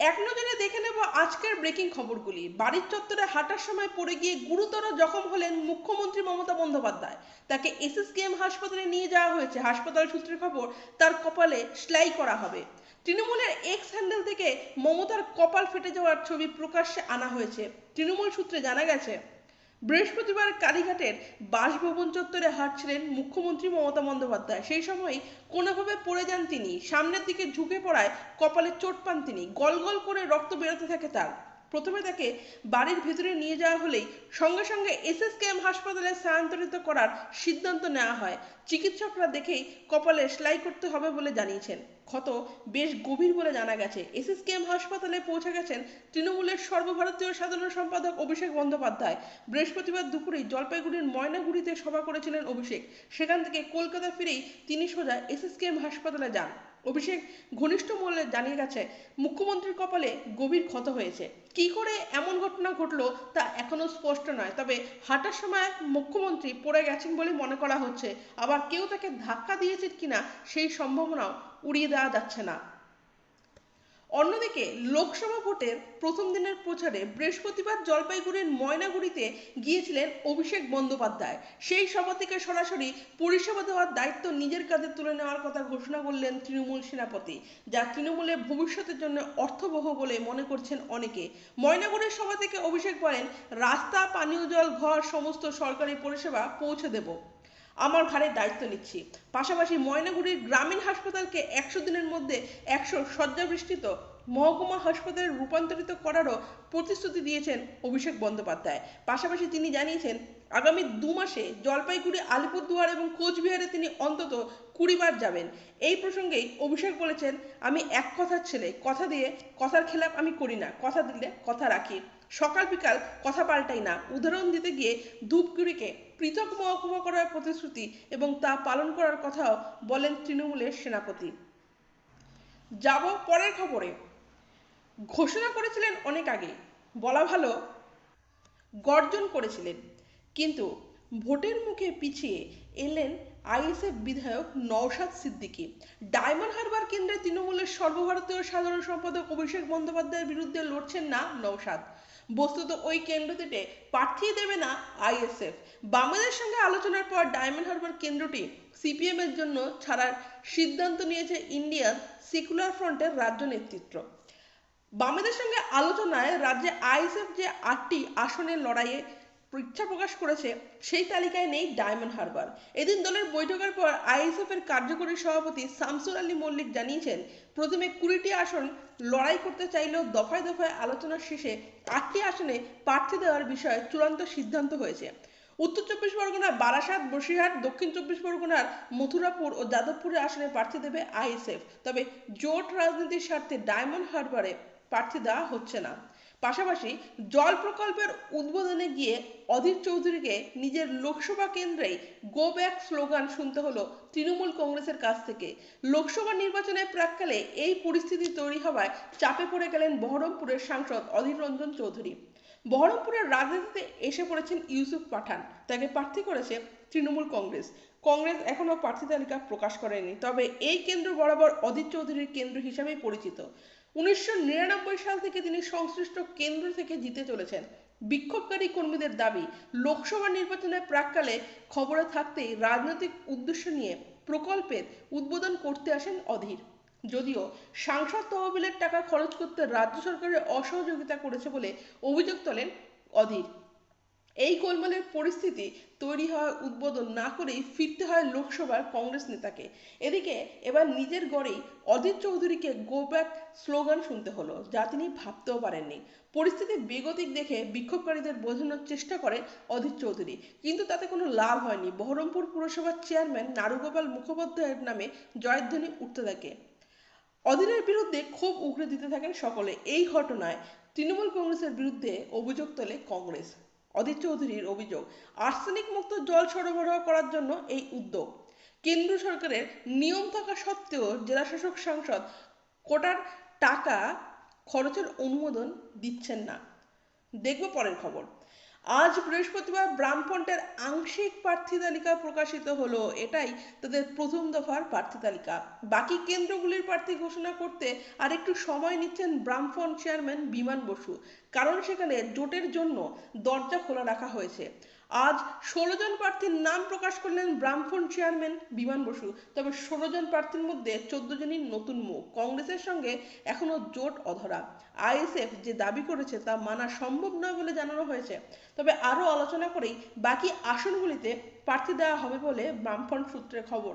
এক নজরে দেখে নেব আজকের ব্রেকিং খবরগুলি। বাড়ির চত্বরে হাঁটার সময় পড়ে গিয়ে গুরুতর জখম হলেন মুখ্যমন্ত্রী মমতা বন্দ্যোপাধ্যায়। তাকে এসএসকেএম হাসপাতালে নিয়ে যাওয়া হয়েছে। হাসপাতাল সূত্রের খবর, তার কপালে সেলাই করা হবে। তৃণমূলের এক্স হ্যান্ডেল থেকে মমতার কপাল ফেটে যাওয়ার ছবি প্রকাশ্যে আনা হয়েছে। তৃণমূল সূত্রে জানা গেছে বৃহস্পতিবার কালীঘাটের বাসভবন চত্বরে হাঁটছিলেন মুখ্যমন্ত্রী মমতা বন্দ্যোপাধ্যায়। সেই সময় কোনোভাবে পড়ে যান তিনি। সামনের দিকে ঝুঁকে পড়ায় কপালে চোট পান তিনি। গল গল করে রক্ত বেরোতে থাকে তার। প্রথমে তাকে বাড়ির ভেতরে নিয়ে যাওয়া হলেই সঙ্গে সঙ্গে এসএসকেএম হাসপাতালে স্থানান্তরিত করার সিদ্ধান্ত নেওয়া হয়। চিকিৎসকরা দেখেই কপালে সেলাই করতে হবে বলে জানিয়েছেন। ক্ষত বেশ গভীর বলে জানা গেছে। এসএসকেএম হাসপাতালে পৌঁছে গেছেন তৃণমূলের সর্বভারতীয় সাধারণ সম্পাদক অভিষেক বন্দ্যোপাধ্যায়। বৃহস্পতিবার দুপুরেই জলপাইগুড়ির ময়নাগুড়িতে সভা করেছিলেন অভিষেক। সেখান থেকে কলকাতা ফিরেই তিনি সোজা এসএসকেএম হাসপাতালে যান। অভিষেক ঘনিষ্ঠ মহলে জানিয়ে গেছে, মুখ্যমন্ত্রীর কপালে গভীর ক্ষত হয়েছে। কি করে এমন ঘটনা ঘটলো তা এখনও স্পষ্ট নয়, তবে হাঁটার সময় মুখ্যমন্ত্রী পড়ে গেছেন বলে মনে করা হচ্ছে। আবার কেউ তাকে ধাক্কা দিয়েছে কিনা সেই সম্ভাবনাও উড়িয়ে দেওয়া যাচ্ছে না। অন্যদিকে, লোকসভা ভোটের প্রথম দিনের প্রচারে বৃহস্পতিবার জলপাইগুড়ির ময়নাগুড়িতে গিয়েছিলেন অভিষেক বন্দ্যোপাধ্যায়। সেই সভা থেকে সরাসরি পরিষেবা দেওয়ার দায়িত্ব নিজের কাঁধে তুলে নেওয়ার কথা ঘোষণা করলেন তৃণমূল সেনাপতি, যা তৃণমূলের ভবিষ্যতের জন্য অর্থবহ বলে মনে করছেন অনেকে। ময়নাগুড়ির সভা থেকে অভিষেক বলেন, রাস্তা, পানীয় জল, ঘর, সমস্ত সরকারি পরিষেবা পৌঁছে দেব। আমার ঘাড়ে দায়িত্ব নিচ্ছি। পাশাপাশি ময়নাগুড়ির গ্রামীণ হাসপাতালকে একশো দিনের মধ্যে একশো শয্যাবৃষ্টিত মহকুমা হাসপাতালে রূপান্তরিত করারও প্রতিশ্রুতি দিয়েছেন অভিষেক বন্দ্যোপাধ্যায়। পাশাপাশি তিনি জানিয়েছেন, আগামী দু মাসে জলপাইগুড়ি, আলিপুরদুয়ার এবং কোচবিহারে তিনি অন্তত কুড়িবার যাবেন। এই প্রসঙ্গেই অভিষেক বলেছেন, আমি এক কথার ছেলে, কথা দিয়ে কথার খেলাপ আমি করি না, কথা দিলে কথা রাখি। সকাল বিকাল কথা পাল্টাই না। উদাহরণ দিতে গিয়ে ধূপগুড়িকে পৃথক মহকুমা করার প্রতিশ্রুতি এবং তা পালন করার কথাও বলেন তৃণমূলের সেনাপতি। যাব পরের খবরে। ঘোষণা করেছিলেন অনেক আগে, বলা ভালো গর্জন করেছিলেন। কিন্তু ভোটের মুখে পিছিয়ে এলেন আইএসএফ বিধায়ক নওশাদ সিদ্দিকী। ডায়মন্ড হারবার কেন্দ্রে তৃণমূলের সর্বভারতীয় সাধারণ সম্পাদক অভিষেক বন্দ্যোপাধ্যায়ের বিরুদ্ধে লড়ছেন না নওশাদ। বস্তুত ওই কেন্দ্র থেকে দেবে না আইএসএফ। বামেদের সঙ্গে আলোচনার পর ডায়মন্ড হারবার কেন্দ্রটি সিপিএম এর জন্য ছাড়ার সিদ্ধান্ত নিয়েছে ইন্ডিয়ান সেকুলার ফ্রন্টের রাজ্য নেতৃত্ব। বামেদের সঙ্গে আলোচনায় রাজ্যে আইএসএফ যে আটটি আসনের লড়াইয়ে ইচ্ছা প্রকাশ করেছে, সেই তালিকায় নেই ডায়মন্ড হারবার। এদিন দলের বৈঠকের পর আইএসএফ এর কার্যকরী সভাপতি শামসুর আলী মল্লিক জানিয়েছেন, প্রথমে কুড়িটি আসন লড়াই করতে চাইলেও দফায় দফায় আলোচনার শেষে আটটি আসনে প্রার্থী দেওয়ার বিষয়ে চূড়ান্ত সিদ্ধান্ত হয়েছে। উত্তর চব্বিশ পরগনার বারাসাত, বসিরহাট, দক্ষিণ চব্বিশ পরগনার মথুরাপুর ও যাদবপুরে আসনে প্রার্থী দেবে আইএসএফ। তবে জোট রাজনীতির স্বার্থে ডায়মন্ড হারবারে প্রার্থী দেওয়া হচ্ছে না। পাশাপাশি জল প্রকল্পের উদ্বোধনে গিয়ে অধীর চৌধুরীকে নিজের লোকসভা কেন্দ্রেই গো ব্যাক স্লোগান শুনতে হলো তৃণমূল কংগ্রেসের কাছ থেকে। লোকসভা নির্বাচনের প্রাককালে এই পরিস্থিতি তৈরি হওয়ায় চাপে পড়ে গেলেন বহরমপুরের সাংসদ অধীর রঞ্জন চৌধুরী। বহরমপুরের রাজনীতিতে এসে পড়েছেন ইউসুফ পাঠান, তাকে প্রার্থী করেছে তৃণমূল কংগ্রেস। কংগ্রেস এখনও প্রার্থী তালিকা প্রকাশ করেনি, তবে এই কেন্দ্র বরাবর অধীর চৌধুরীর কেন্দ্র হিসাবেই পরিচিত। উনিশশো নিরানব্বই সাল থেকে তিনি সংশ্লিষ্ট কেন্দ্র থেকে জিতে চলেছেন। বিক্ষোভকারী কর্মীদের দাবি, লোকসভা নির্বাচনের প্রাককালে খবরে থাকতেই রাজনৈতিক উদ্দেশ্য নিয়ে প্রকল্পের উদ্বোধন করতে আসেন অধীর। যদিও সাংসদ তহবিলের টাকা খরচ করতে রাজ্য সরকারের অসহযোগিতা করেছে বলে অভিযোগ তোলেন অধীর। এই গোলমালের পরিস্থিতি তৈরি হওয়ার উদ্বোধন না করেই ফিরতে হয় লোকসভার কংগ্রেস নেতাকে। এদিকে এবার নিজের গড়েই অজিত চৌধুরীকে গো ব্যাক স্লোগান শুনতে হলো, যা তিনি ভাবতেও পারেননি। পরিস্থিতি বেগতিক দেখে বিক্ষোভকারীদের বোঝানোর চেষ্টা করে অধীর চৌধুরী, কিন্তু তাতে কোনো লাভ হয়নি। বহরমপুর পুরসভার চেয়ারম্যান নারুগোপাল মুখোপাধ্যায়ের নামে জয়ধ্বনি উঠতে থাকে। অধীরের বিরুদ্ধে ক্ষোভ উগড়ে দিতে থাকেন সকলে। এই ঘটনায় তৃণমূল কংগ্রেসের বিরুদ্ধে অভিযোগ তোলে কংগ্রেস। অধীর চৌধুরীর অভিযোগ, আর্সেনিক মুক্ত জল সরবরাহ করার জন্য এই উদ্যোগ। কেন্দ্র সরকারের নিয়ম থাকা সত্ত্বেও জেলাশাসক সাংসদ কোটার টাকা খরচের অনুমোদন দিচ্ছেন না। দেখব পরের খবর। আজ বৃহস্পতিবার বামফ্রন্টের আংশিক প্রার্থী তালিকা প্রকাশিত হলো। এটাই তাদের প্রথম দফার প্রার্থী তালিকা। বাকি কেন্দ্রগুলির প্রার্থী ঘোষণা করতে আর একটু সময় নিচ্ছেন বামফ্রন্ট চেয়ারম্যান বিমান বসু। কারণ সেখানে জোটের জন্য দরজা খোলা রাখা হয়েছে। আজ ষোলো জন প্রার্থীর নাম প্রকাশ করলেন ব্রামফ্রন্ট চেয়ারম্যান বিমান বসু। তবে ষোলো জন প্রার্থীর মধ্যে চোদ্দ জনই নতুন মুখ। কংগ্রেসের সঙ্গে এখনও জোট অধরা। আইএসএফ যে দাবি করেছে তা মানা সম্ভব নয় বলে জানানো হয়েছে। তবে আরও আলোচনা করেই বাকি আসনগুলিতে প্রার্থী দেওয়া হবে বলে বামফ্রন্ট সূত্রে খবর।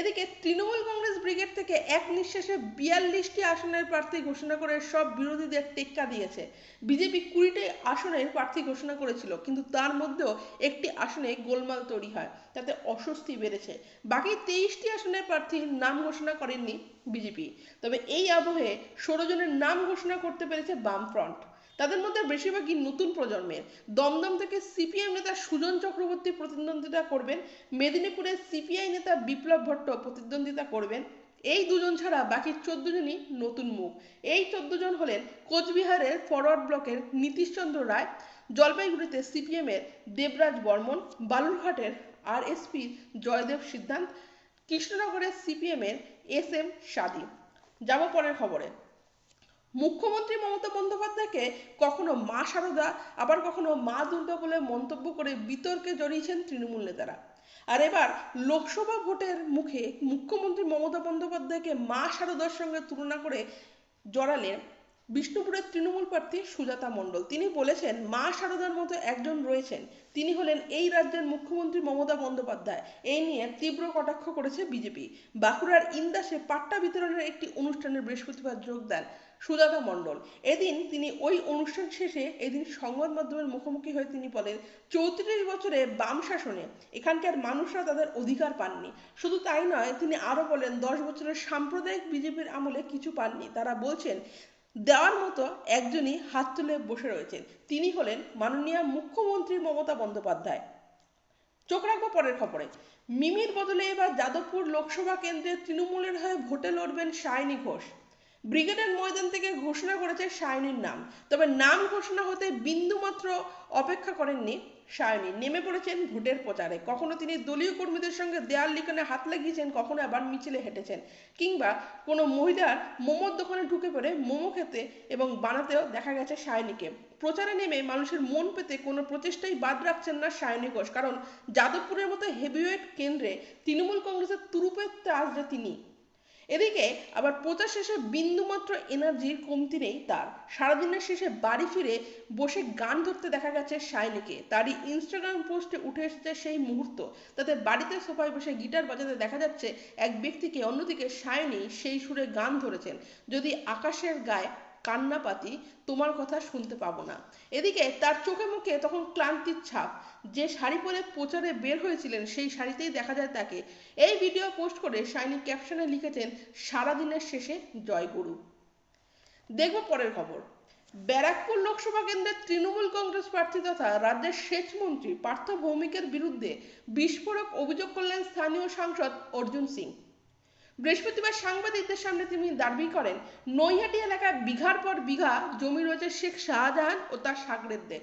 এদিকে তৃণমূল কংগ্রেস ব্রিগেড থেকে এক নিঃশ্বাসে বিয়াল্লিশটি আসনের প্রার্থী ঘোষণা করে সব বিরোধীদের টেক্কা দিয়েছে। বিজেপি কুড়িটি আসনের প্রার্থী ঘোষণা করেছিল, কিন্তু তার মধ্যেও একটি আসনে গোলমাল তৈরি হয়। তাতে অস্বস্তি বেড়েছে। বাকি তেইশটি আসনের প্রার্থীর নাম ঘোষণা করেননি বিজেপি। তবে এই আবহে ষোলো জনের নাম ঘোষণা করতে পেরেছে বামফ্রন্ট। তাদের মধ্যে বেশিরভাগই নতুন প্রজন্মের। দমদম থেকে সিপিএম নেতা সুজন চক্রবর্তী প্রতিদ্বন্দ্বিতা করবেন। মেদিনীপুরে সিপিআই নেতা বিপ্লব ভট্ট প্রতিদ্বন্দ্বিতা করবেন। এই দুজন ছাড়া বাকি চোদ্দ জনই নতুন মুখ। এই চোদ্দ জন হলেন কোচবিহারের ফরওয়ার্ড ব্লকের নীতিশচন্দ্র রায় জলপাইগুড়িতে সিপিএম এর দেবরাজ বর্মন, বালুরঘাটের আরএসপির জয়দেব সিদ্ধান্ত, কৃষ্ণনগরের সিপিএম এর এস এম সাদি। যাব পরের খবরে। মুখ্যমন্ত্রী মমতা বন্দ্যোপাধ্যায়কে কখনো মা সারদা, আবার কখনো মা দুর্গা বলে মন্তব্য করে বিতর্কে জড়িয়েছেন তৃণমূল নেতারা। আর এবার লোকসভা ভোটের মুখে মুখ্যমন্ত্রী মমতা বন্দ্যোপাধ্যায়কে মা সারদার সঙ্গে তুলনা করে জড়ালেন বিষ্ণুপুরের তৃণমূল প্রার্থী সুজাতা মণ্ডল। তিনি বলেছেন, মা সারদার মতো একজন রয়েছেন। তিনি হলেন এই রাজ্যের মুখ্যমন্ত্রী মমতা বন্দ্যোপাধ্যায়। এই নিয়ে তীব্র কটাক্ষ করেছে বিজেপি। বাঁকুড়ার ইন্দাসে পাট্টা বিতরণের একটি অনুষ্ঠানে বৃহস্পতিবার যোগ দেন সুজাতা মণ্ডল। এদিন তিনি ওই অনুষ্ঠান শেষে এদিন সংবাদ মাধ্যমের মুখোমুখি হয়ে তিনি বলেন, চৌত্রিশ বছরে বাম শাসনে এখানকার মানুষরা তাদের অধিকার পাননি। শুধু তাই নয়, তিনি আরও বলেন, দশ বছরের সাম্প্রদায়িক বিজেপির আমলে কিছু পাননি। তারা বলছেন দেওয়ার মতো একজনই হাত তুলে বসে রয়েছেন। তিনি হলেন মাননীয় মুখ্যমন্ত্রী মমতা বন্দ্যোপাধ্যায়। চোখ রাখব পরের খবরে। মিমির বদলে এবার যাদবপুর লোকসভা কেন্দ্রে তৃণমূলের হয়ে ভোটে লড়বেন সায়নী ঘোষ। ব্রিগেডের ময়দান থেকে ঘোষণা করেছে সায়নীর নাম। তবে নাম ঘোষণা হতে বিন্দুমাত্র অপেক্ষা করেননি সায়নী নেমে পড়েছেন ভোটের প্রচারে। কখনো তিনি দলীয় কর্মীদের সঙ্গে দেয়াল লিখনে হাত লাগিয়েছেন, কখনো আবার মিছিলে হেঁটেছেন। কিংবা কোনো মহিলার মোমোর দোকানে ঢুকে পড়ে মোমো খেতে এবং বানাতেও দেখা গেছে সায়নীকে। প্রচারে নেমে মানুষের মন পেতে কোনো প্রচেষ্টাই বাদ রাখছেন না সায়নী ঘোষ। কারণ যাদবপুরের মতো হেভিওয়েট কেন্দ্রে তৃণমূল কংগ্রেসের তুরুপের ত্রাস যে তিনি। এদিকে আবার প্রচার শেষে বিন্দুমাত্র এনার্জির কমতি নেই তার। সারাদিনের শেষে বাড়ি ফিরে বসে গান ধরতে দেখা গেছে শাইনিকে। তারই ইনস্টাগ্রাম পোস্টে উঠে এসেছে সেই মুহূর্ত। তাতে বাড়িতে সোফায় বসে গিটার বাজাতে দেখা যাচ্ছে এক ব্যক্তিকে, অন্যদিকে শাইনি সেই সুরে গান ধরেছেন। যদি আকাশের গায়ে কান্নাপাতি তোমার কথা শুনতে পাবো না। এদিকে তার চোখে মুখে তখন ক্লান্তির ছাপ। যে শাড়ি পরে প্রচারে বের হয়েছিলেন, সেই শাড়িতেই দেখা যায় তাকে। এই ভিডিও পোস্ট করে শাইনি ক্যাপশনে লিখেছেন, সারাদিনের শেষে জয় গুরু। দেখব পরের খবর। ব্যারাকপুর লোকসভা কেন্দ্রের তৃণমূল কংগ্রেস প্রার্থী তথা রাজ্যের সেচ মন্ত্রী পার্থ ভৌমিকের বিরুদ্ধে বিস্ফোরক অভিযোগ করলেন স্থানীয় সাংসদ অর্জুন সিং। বৃহস্পতিবার সাংবাদিকদের সামনে তিনি দাবি করেন, নৈহাটি এলাকায় বিঘার পর বিঘা জমি রয়েছে শেখ শাহজাহান ও তার সাগরেদদের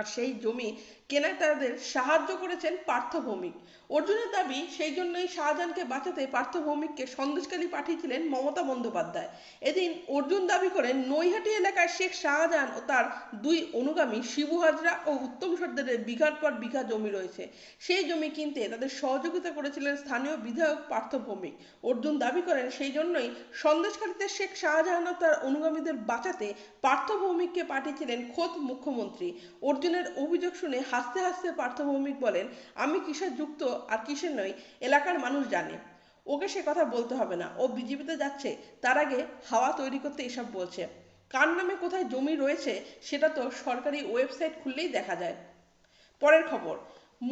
আর সেই জমি কেনায় তাদের সাহায্য করেছেন পার্থ ভৌমিক। অর্জুনের দাবি, সেই জন্যই শাহজাহানকে বাঁচাতে পার্থ ভৌমিককে সন্দেশকালী পাঠিয়েছিলেন মমতা বন্দ্যোপাধ্যায়। এদিন অর্জুন দাবি করেন, নৈহাটি এলাকায় শেখ শাহজাহান ও তার দুই অনুগামী শিবু হাজরা ও উত্তম সর্দারের বিঘার পর বিঘা জমি রয়েছে। সেই জমি কিনতে তাদের সহযোগিতা করেছিলেন স্থানীয় বিধায়ক পার্থ ভৌমিক। অর্জুন দাবি করেন, সেই জন্যই সন্দেশকারীতে শেখ শাহজাহান ও তার অনুগামীদের বাঁচাতে পার্থ ভৌমিককে পাঠিয়েছিলেন খোদ মুখ্যমন্ত্রী। অর্জুনের অভিযোগ শুনে হাসতে হাসতে পার্থ ভৌমিক বলেন, আমি কিসের যুক্ত আর কিসের নয় এলাকার মানুষ জানে। ওকে সে কথা বলতে হবে না। ও বিজেপিতে যাচ্ছে, তার আগে হাওয়া তৈরি করতে এসব বলছে। কার নামে কোথায় জমি রয়েছে, সেটা তো সরকারি ওয়েবসাইট খুললেই দেখা যায়। পরের খবর,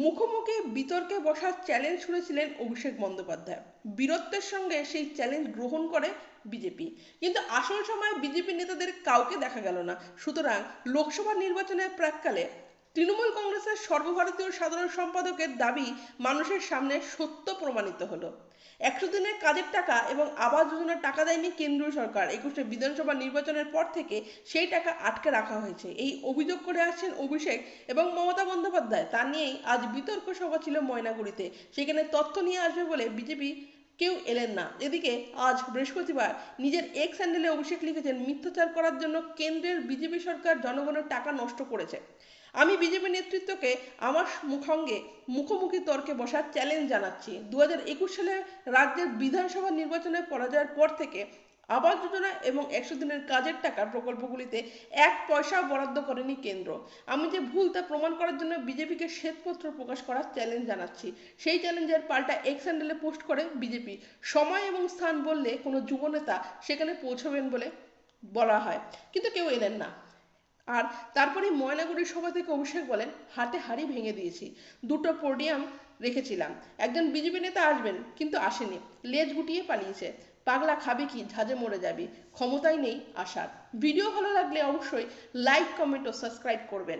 মুখোমুখি বিতর্কে বসার চ্যালেঞ্জ শুনেছিলেন অভিষেক বন্দ্যোপাধ্যায়। বীরত্বের সঙ্গে সেই চ্যালেঞ্জ গ্রহণ করে বিজেপি কিন্তু আসল সময় বিজেপি নেতাদের কাউকে দেখা গেল না। সুতরাং লোকসভা নির্বাচনের প্রাককালে তৃণমূল কংগ্রেসের সর্বভারতীয় সাধারণ সম্পাদকের দাবি মানুষের সামনে সত্য প্রমাণিত হলো। একশো দিনের কাজের টাকা এবং আবাস যোজনার টাকা দেয়নি কেন্দ্রীয় সরকার। একুশে বিধানসভা নির্বাচনের পর থেকে সেই টাকা আটকে রাখা হয়েছে। এই অভিযোগ করে আসছেন অভিষেক এবং মমতা বন্দ্যোপাধ্যায়। তা নিয়েই আজ বিতর্ক সভা ছিল ময়নাগুড়িতে। সেখানে তথ্য নিয়ে আসবে বলে বিজেপি কেউ এলেন না। এদিকে আজ বৃহস্পতিবার নিজের এক্স হ্যান্ডেলে অভিষেক লিখেছেন, মিথ্যাচার করার জন্য কেন্দ্রের বিজেপি সরকার জনগণের টাকা নষ্ট করেছে। আমি বিজেপি নেতৃত্বকে আমার মুখঙ্গে মুখোমুখি তর্কে বসার চ্যালেঞ্জ জানাচ্ছি। দু হাজার একুশ সালে রাজ্যের বিধানসভা নির্বাচনে পরাজয়ের পর থেকে আবাস যোজনা এবং একশো দিনের কাজের টাকা প্রকল্পগুলিতে এক পয়সাও বরাদ্দ করেনি কেন্দ্র। আমি যে ভুল তা প্রমাণ করার জন্য বিজেপিকে শ্বেতপত্র প্রকাশ করার চ্যালেঞ্জ জানাচ্ছি। সেই চ্যালেঞ্জের পাল্টা এক্স হ্যান্ডেলে পোস্ট করে বিজেপি। সময় এবং স্থান বললে কোনো যুবনেতা সেখানে পৌঁছবেন বলে বলা হয়। কিন্তু কেউ এলেন না। আর তারপরে ময়নাগুড়ির সভা থেকে অভিষেক বলেন হাটে হাড়ি ভেঙে দিয়েছি, দুটো পোডিয়াম রেখেছিলাম। একজন বিজেপি নেতা আসবেন, কিন্তু আসেনি, লেজ গুটিয়ে পালিয়েছে। পাগলা খাবে কি ঝাঁজে মরে যাবি, ক্ষমতাই নেই আসার ভিডিও ভালো লাগলে অবশ্যই লাইক কমেন্ট ও সাবস্ক্রাইব করবেন।